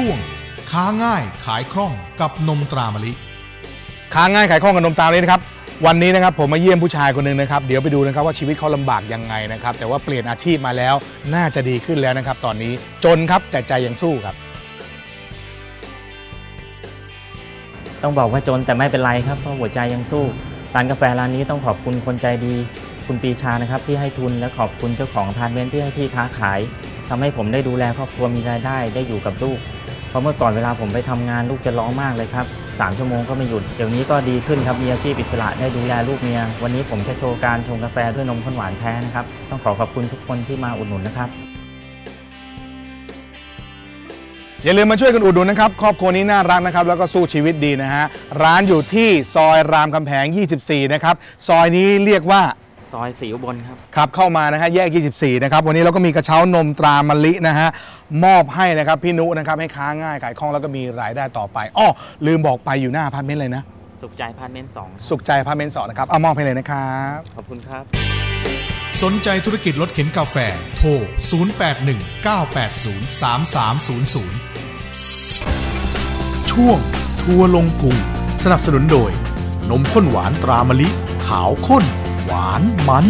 ช่วง ค้าง่ายขายคล่องกับนมตรามะลิ ค้าง่ายขายคล่องกับนมตามนี้นะครับ วันนี้นะครับผมมาเยี่ยมผู้ชายคนหนึ่งนะครับ เดี๋ยวไปดูนะครับว่าชีวิตเขาลำบากยังไงนะครับ แต่ว่าเปลี่ยนอาชีพมาแล้วน่าจะดีขึ้นแล้วนะครับ ตอนนี้จนครับแต่ใจยังสู้ครับ ต้องบอกว่าจนแต่ไม่เป็นไรครับเพราะหัวใจยังสู้ร้านกาแฟร้านนี้ต้องขอบคุณคนใจดี คุณปรีชานะครับที่ให้ทุนและขอบคุณเจ้าของพาร์ทเมนต์ที่ให้ที่ค้าขายทำให้ผมได้ดูแลครอบครัวมีรายได้ได้อยู่กับลูกเพ ราะเมื่อก่อนเวลาผมไปทำงานลูกจะร้องมากเลยครับสามชั่วโมงก็ไม่หยุด เดี๋ยวนี้ก็ดีขึ้นครับ มีอาชีพอิสระได้ดูแลลูกเมีย วันนี้ผมจะโชว์การชงกาแฟด้วยนมข้นหวานแท้นะครับ ต้องขอขอบคุณทุกคนที่มาอุดหนุนนะครับ อย่าลืมมาช่วยกันอุดหนุนนะครับ ครอบครัวนี้น่ารักนะครับ แล้วก็สู้ชีวิตดีนะฮะ ร้านอยู่ที่ซอยรามคำแหง 24 นะครับ ซอยนี้เรียกว่า ซอยสีอุบลครับ ครับเข้ามานะฮะแยก 24 นะครับ วันนี้เราก็มีกระเช้านมตรามะลินะฮะมอบให้นะครับพี่นุนะครับให้ค้าง่ายขายคล่องแล้วก็มีรายได้ต่อไปอ้อลืมบอกไปอยู่หน้าอพาร์ตเมนต์เลยนะ สุขใจพาร์ทเมนต์สองสุขใจอพาร์ตเมนต์สองนะครับเอามอบให้เลยนะครับ ขอบคุณครับ สนใจธุรกิจรถเข็นกาแฟ โทร 0819803300 ช่วง ทัวร์ลงพุงสนับสนุนโดย นมข้นหวานตรามะลิ ขาวข้น หวานมัน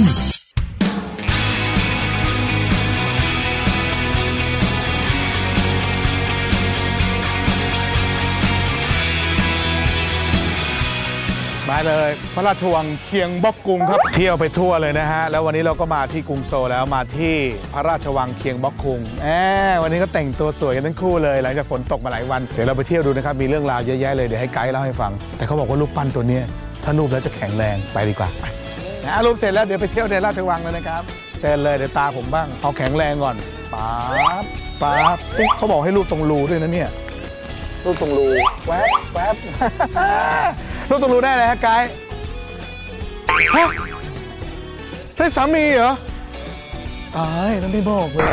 มาเลยพระราชวังเคียงบ็อกกุงครับ เที่ยวไปทั่วเลยนะฮะ แล้ววันนี้เราก็มาที่กรุงโซลแล้วมาที่พระราชวังเคียงบ็อกกุงแอบวันนี้ก็แต่งตัวสวยกันทั้งคู่เลยหลังจากฝนตกมาหลายวัน เดี๋ยวเราไปเที่ยวดูนะครับ มีเรื่องราวเยอะแยะเลย เดี๋ยวให้ไกด์เล่าให้ฟัง แต่เขาบอกว่ารูปปั้นตัวเนี้ยถ้ารูปแล้วจะแข็งแรงไปดีกว่าไป นะรูปเสร็จแล้วเดี๋ยวไปเที่ยวในราชวังเลยนะครับเชิญเลยเดี๋ยวตาผมบ้างเอาแข็งแรงก่อนป๊าบป๊าบปุ๊บเขาบอกให้รูปตรงรูด้วยนะเนี่ยรูปตรงรูแวบแวบ รูปตรงรูได้เลยฮะไกด์ฮะได้สามีเหรอตายแล้วไม่บอกเลย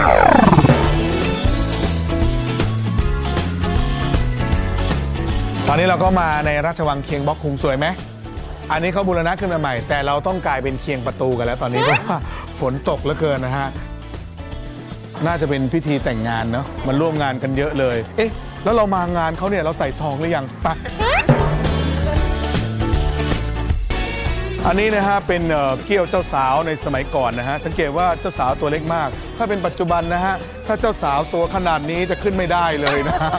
ตอนนี้เราก็มาในราชวังเคียงบล็อกคุงสวยไหม อันนี้เขาบูรณะขึ้นมาใหม่ แต่เราต้องกลายเป็นเคียงประตูกันแล้วตอนนี้เพราะว่าฝนตกเหลือเกินนะฮะ น่าจะเป็นพิธีแต่งงานเนาะมันร่วมงานกันเยอะเลย เอ๊ะ แล้วเรามางานเขาเนี่ยเราใส่ซองหรือยังไปอันนี้นะฮะเป็นเอ่อเกี้ยวเจ้าสาวในสมัยก่อนนะฮะสังเกตว่าเจ้าสาวตัวเล็กมาก ถ้าเป็นปัจจุบันนะฮะถ้าเจ้าสาวตัวขนาดนี้จะขึ้นไม่ได้เลยนะฮะ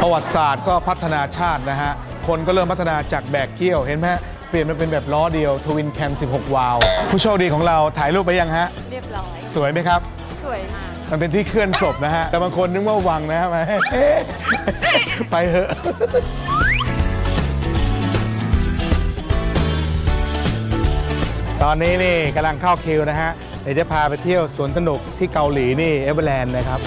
ประวัติศาสตร์ก็พัฒนาชาตินะฮะ คนก็เริ่มพัฒนาจากแบกเกี้ยว เห็นไหมฮะเปลี่ยนมาเป็นแบบล้อเดียวทวินแคม 16 วาล์วผู้โชคดีของเราถ่ายรูปไปยังฮะ เรียบร้อย สวยไหมครับ สวยมาก มันเป็นที่เคลื่อนศพนะฮะ แต่บางคนนึกว่าวังนะฮะมาเอ๊ะไปเหอะ ตอนนี้นี่กำลังเข้าคิวนะฮะ เดี๋ยวจะพาไปเที่ยวสวนสนุกที่เกาหลีนี่เอเวอร์แลนด์นะครับ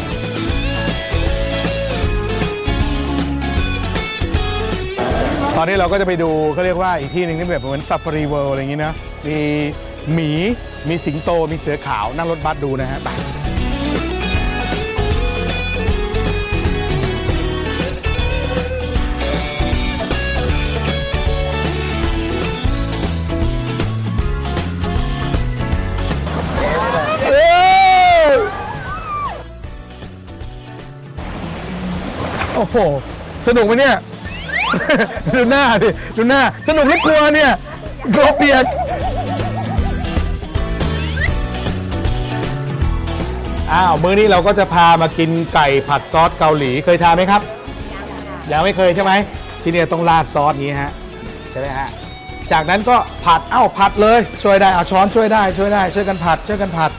ตอนนี้เราก็จะไปดูเขาเรียกว่าอีกที่หนึ่งที่แบบเหมือนซัฟฟารีเวิลด์อะไรอย่างนี้นะมีหมีมีสิงโตมีเสือขาวนั่งรถบัสดูนะฮะไปโอ้โห สนุกไหมเนี่ย ดูหน้าดิดูหน้า สนุกหรือกลัวเนี่ยกลัวเปียกอ้าวมื้อนี้เราก็จะพามากินไก่ผัดซอสเกาหลีเคยทานไหมครับยังไม่เคยใช่ไหมที่เนี่ยต้องราดซอสนี้ฮะใช่ไหมฮะจากนั้นก็ผัดเอ้าผัดเลย ช่วยได้เอาช้อนช่วยได้ช่วยได้ ช่วยกันผัด ช่วยกันผัด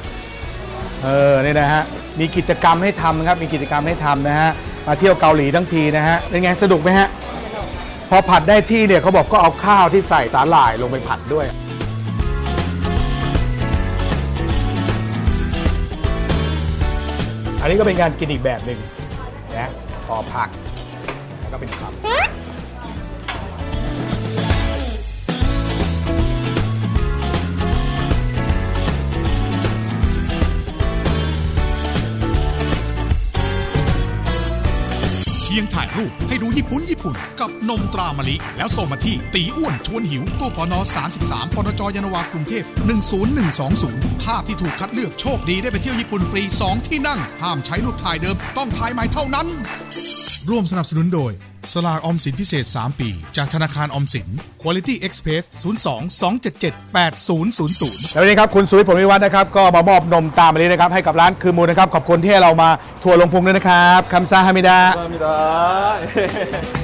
เออนี่นะฮะมีกิจกรรมให้ทำครับมีกิจกรรมให้ทำนะฮะมาเที่ยวเกาหลีทั้งทีนะฮะเป็นไงสนุกไหมฮะ อผัดได้ที่เนี่ยเขาบอกก็เอาข้าวที่ใส่สาหร่ายลงไปผัดด้วย อันนี้ก็เป็นการกินอีกแบบหนึ่งนะพอผักแล้วก็เป็นคำ พียงถ่ายรูปให้ดูญี่ปุ่นญี่ปุ่น กับนมตรามะลิ แล้วส่งมาที่ตีอ้วนชวนหิวตู้ปน33ปนจยานนวากรุงเทพ 10120 ภาพที่ถูกคัดเลือกโชคดีได้ไปเที่ยวญี่ปุ่นฟรี 2 ที่นั่ง ห้ามใช้รูปถ่ายเดิม ต้องถ่ายใหม่เท่านั้น ร่วมสนับสนุนโดย สลากออมสินพิเศษ 3 ปี จากธนาคารออมสิน Quality Express 02 277 8000แล้ววันนี้ครับ คุณสุวิทย์ผลวิวัฒน์นะครับ ก็มามอบนมตามมาเลยนะครับ ให้กับร้านคือมูลนะครับ ขอบคุณที่เรามาทัวร์ลงพุงด้วยนะครับคำซาฮามิดาฮามิดา